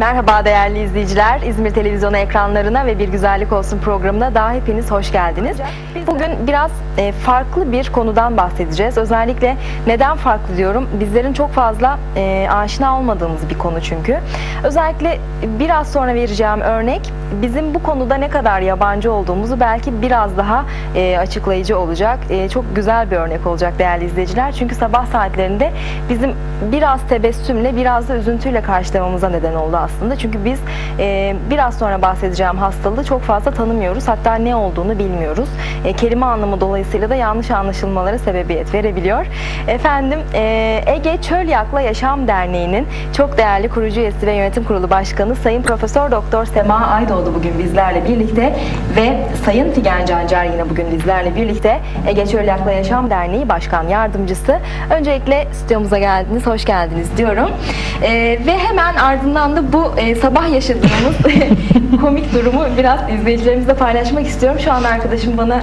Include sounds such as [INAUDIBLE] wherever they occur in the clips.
Merhaba değerli izleyiciler. İzmir Televizyonu ekranlarına ve Bir Güzellik Olsun programına daha hepiniz hoş geldiniz. Bugün biraz e, farklı bir konudan bahsedeceğiz. Özellikle neden farklı diyorum? Bizlerin çok fazla e, aşina olmadığımız bir konu çünkü. Özellikle biraz sonra vereceğim örnek bizim bu konuda ne kadar yabancı olduğumuzu belki biraz daha e, açıklayıcı olacak. Çok güzel bir örnek olacak değerli izleyiciler. Çünkü sabah saatlerinde bizim biraz tebessümle biraz da üzüntüyle karşılamamıza neden oldu aslında. Çünkü biz e, biraz sonra bahsedeceğim hastalığı çok fazla tanımıyoruz. Hatta ne olduğunu bilmiyoruz. E, kelime anlamı dolayısıyla da yanlış anlaşılmalara sebebiyet verebiliyor. Efendim e, Ege Çölyak'la Yaşam Derneği'nin çok değerli kurucu üyesi ve yönetim kurulu başkanı Sayın Profesör Doktor Sema Aydoğdu bugün bizlerle birlikte ve Sayın Figen Cancar yine bugün bizlerle birlikte Ege Çölyak'la Yaşam Derneği Başkan Yardımcısı. Öncelikle stüdyomuza geldiniz, hoş geldiniz diyorum. E, ve hemen ardından da bu e, sabah yaşadığımız [LAUGHS] komik durumu biraz izleyicilerimizle paylaşmak istiyorum. Şu an arkadaşım bana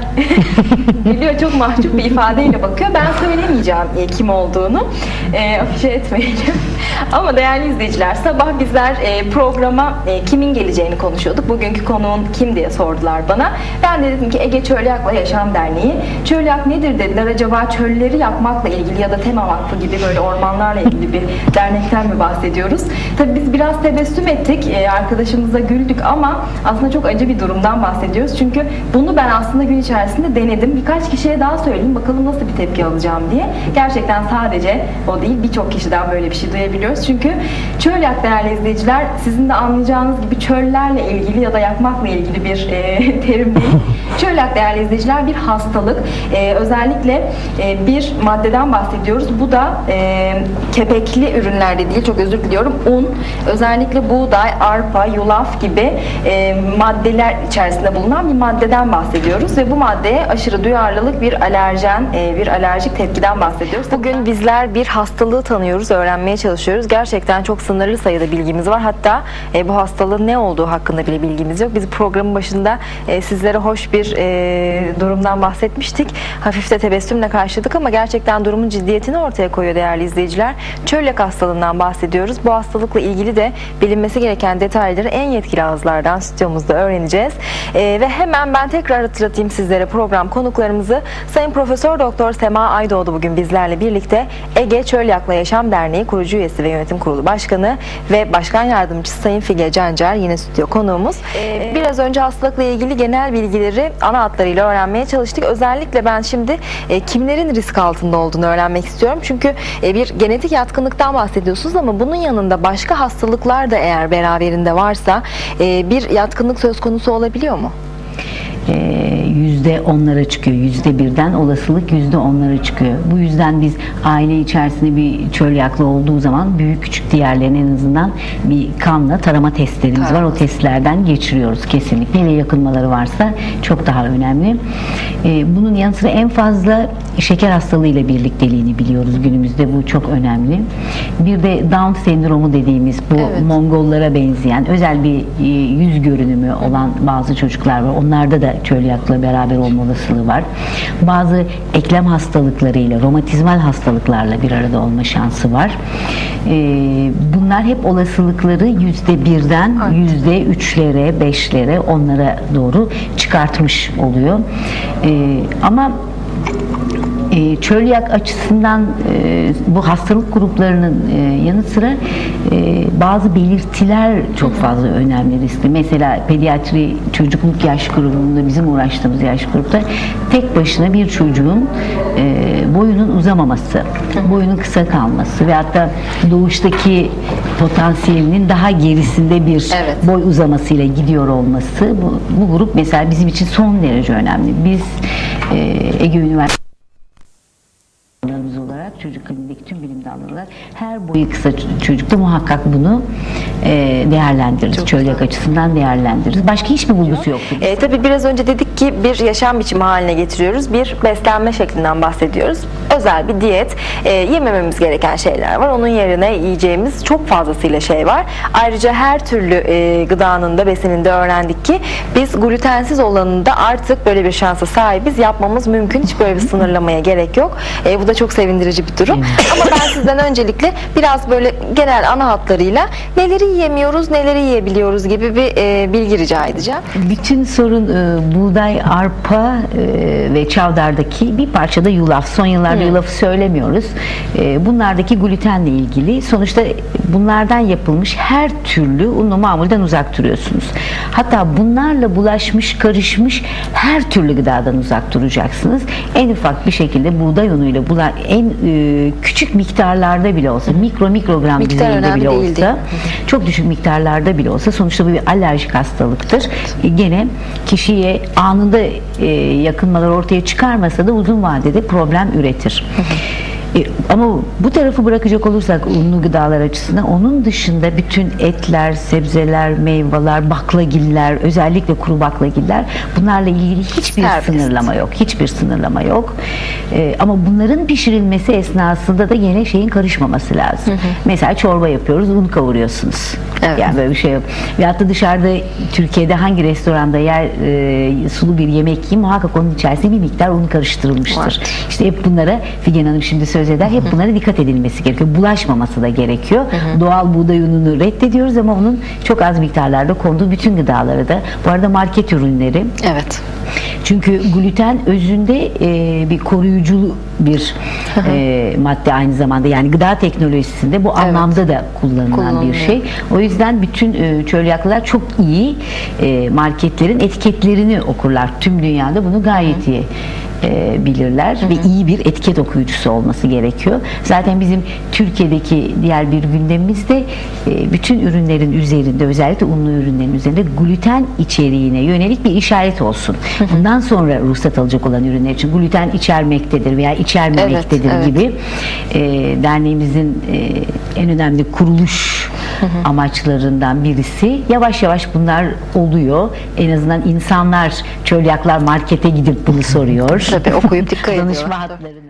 [LAUGHS] gülüyor çok mahcup bir ifadeyle bakıyor. Ben söylemeyeceğim e, kim olduğunu. E, afişe etmeyeceğim. [LAUGHS] Ama değerli izleyiciler sabah bizler e, programa e, kimin geleceğini konuşuyorduk. Bugünkü konuğun kim diye sordular bana. Ben de dedim ki Ege Çölyak'la Yaşam Derneği. Çölyak nedir dediler. Acaba çölleri yakmakla ilgili ya da Tema Vakfı gibi böyle ormanlarla ilgili bir dernekten mi bahsediyoruz? Tabii biz biraz tebessüm ettik. E, arkadaşımıza güldük ama aslında çok acı bir durumdan bahsediyoruz. Çünkü bunu ben aslında gün içerisinde denedim. Birkaç kişiye daha söyleyeyim bakalım nasıl bir tepki alacağım diye. Gerçekten sadece o değil birçok kişiden böyle bir şey duyabiliyoruz. Çünkü çölyak değerli izleyiciler sizin de anlayacağınız gibi çöllerle ilgili ya da yakmakla ilgili bir e, [LAUGHS] terim değil. Çölyak değerli izleyiciler bir hastalık. E, özellikle e, bir maddeden bahsediyoruz. Bu da e, kepekli ürünlerde değil çok özür diliyorum. Un, özellikle buğday, arpa, yulaf gibi e, maddeler içerisinde bulunan bir maddeden bahsediyoruz ve bu maddeye aşırı duyarlılık bir alerjen, e, bir alerjik tepkiden bahsediyoruz. Bugün bizler bir hastalığı tanıyoruz, öğrenmeye çalışıyoruz. Gerçekten çok sınırlı sayıda bilgimiz var. Hatta e, bu hastalığın ne olduğu hakkında bile bilgimiz yok. Biz programın başında e, sizlere hoş bir e, durumdan bahsetmiştik. Hafif de tebessümle karşıladık ama gerçekten durumun ciddiyetini ortaya koyuyor değerli izleyiciler. Çölyak hastalığından bahsediyoruz. Bu hastalıkla ilgili de bilinmesi gereken detayları en yetkili ağızlardan stüdyomuzda öğreneceğiz. E, ve hemen ben tekrar hatırlatayım sizlere program konuklarımızı. Sayın Profesör Doktor Sema Aydoğdu bugün bizlerle birlikte Ege Çölyak'la Yaşam Derneği kurucu üyesi ve yönetim kurulu başkanı ve başkan yardımcısı Sayın Fige Cancar yine stüdyo konuğumuz. E, biraz önce hastalıkla ilgili genel bilgileri ana hatlarıyla öğrenmeye çalıştık. Özellikle ben şimdi e, kimlerin risk altında olduğunu öğrenmek istiyorum. Çünkü e, bir genetik yatkınlıktan bahsediyorsunuz ama bunun yanında başka hastalıklar da eğer beraberinde varsa e, bir yatkınlık söz konusu olabiliyor mu? Yüzde onlara çıkıyor. Yüzde birden olasılık yüzde onlara çıkıyor. Bu yüzden biz aile içerisinde bir çölyaklı olduğu zaman büyük küçük diğerlerinin en azından bir kanla tarama testlerimiz var. O testlerden geçiriyoruz kesinlikle. Hele yakınmaları varsa çok daha önemli. Ee, bunun yanı sıra en fazla şeker hastalığıyla birlikteliğini biliyoruz günümüzde. Bu çok önemli. Bir de Down sendromu dediğimiz bu Evet. Mongollara benzeyen özel bir e, yüz görünümü olan bazı çocuklar var. Onlarda da çölyakla beraber olma olasılığı var. Bazı eklem hastalıklarıyla, romatizmal hastalıklarla bir arada olma şansı var. Ee, bunlar hep olasılıkları yüzde birden yüzde üçlere, beşlere, onlara doğru çıkartmış oluyor. Ee, ama e, çölyak açısından e, bu hastalık gruplarının e, yanı sıra e, bazı belirtiler çok fazla önemli riskli. Mesela pediatri çocukluk yaş grubunda bizim uğraştığımız yaş grupta tek başına bir çocuğun e, boyunun uzamaması, boyunun kısa kalması ve hatta doğuştaki potansiyelinin daha gerisinde bir Evet. boy uzamasıyla gidiyor olması bu, bu grup mesela bizim için son derece önemli. Biz e, Ege Üniversitesi çocuk bilimindeki tüm bilim dalları her boyu kısa çocukta muhakkak bunu e, değerlendiririz. Çok Çölyak güzel. açısından değerlendiririz. Başka hiçbir bulgusu yoktur. E, tabii biraz önce dedik ki bir yaşam biçimi haline getiriyoruz. Bir beslenme şeklinden bahsediyoruz. Özel bir diyet. E, yemememiz gereken şeyler var. Onun yerine yiyeceğimiz çok fazlasıyla şey var. Ayrıca her türlü e, gıdanın da besininde öğrendik ki biz glutensiz olanında artık böyle bir şansa sahibiz. Yapmamız mümkün. Hiç böyle bir sınırlamaya gerek yok. E, bu da çok sevindirici bir durum. Ama ben sizden öncelikle biraz böyle genel ana hatlarıyla neleri yiyemiyoruz, neleri yiyebiliyoruz gibi bir e, bilgi rica edeceğim. Bütün sorun e, buğday, arpa e, ve çavdardaki bir parçada yulaf. Son yıllarda yulafı söylemiyoruz. E, bunlardaki glutenle ilgili sonuçta bunlardan yapılmış her türlü unlu mamulden uzak duruyorsunuz. Hatta bunlarla bulaşmış, karışmış her türlü gıdadan uzak duracaksınız. En ufak bir şekilde buğday unuyla bula, en e, küçük miktarlarda bile olsa, mikro mikrogram Miktar düzeyinde bile olsa çok düşük miktarlarda bile olsa sonuçta bu bir alerjik hastalıktır. E, Gene kişiye anında e, yakınmalar ortaya çıkarmasa da uzun vadede problem üretir. 嗯。E, ama bu tarafı bırakacak olursak unlu gıdalar açısından onun dışında bütün etler, sebzeler, meyveler, baklagiller, özellikle kuru baklagiller bunlarla ilgili hiçbir Serbest. sınırlama yok. Hiçbir sınırlama yok. E, ama bunların pişirilmesi esnasında da yine şeyin karışmaması lazım. Mesela çorba yapıyoruz, un kavuruyorsunuz. Evet. Yani böyle bir şey yok. Veyahut da dışarıda Türkiye'de hangi restoranda yer e, sulu bir yemek yiyin muhakkak onun içerisine bir miktar un karıştırılmıştır. Vardır. İşte hep bunlara Figen Hanım şimdi söz eder. Hep bunlara dikkat edilmesi gerekiyor. Bulaşmaması da gerekiyor. Doğal buğday ununu reddediyoruz ama onun çok az miktarlarda konduğu bütün gıdaları da. Bu arada market ürünleri Evet. çünkü gluten özünde e, bir koruyucu bir e, madde aynı zamanda yani gıda teknolojisinde bu anlamda da kullanılan bir şey. O yüzden bütün e, çölyaklılar çok iyi e, marketlerin etiketlerini okurlar. Tüm dünyada bunu gayet iyi e, bilirler ve iyi bir etiket okuyucusu olması gerekiyor. Zaten bizim Türkiye'deki diğer bir gündemimizde e, bütün ürünlerin üzerinde özellikle unlu ürünlerin üzerinde gluten içeriğine yönelik bir işaret olsun. Bundan sonra ruhsat alacak olan ürünler için gluten içermektedir veya içermemektedir Evet, evet. gibi e, derneğimizin e, en önemli kuruluş amaçlarından birisi. Yavaş yavaş bunlar oluyor. En azından insanlar çölyaklar markete gidip bunu soruyor. Tabii okuyup dikkat [LAUGHS] ediyorlar. Danışma Tabii. hatlarını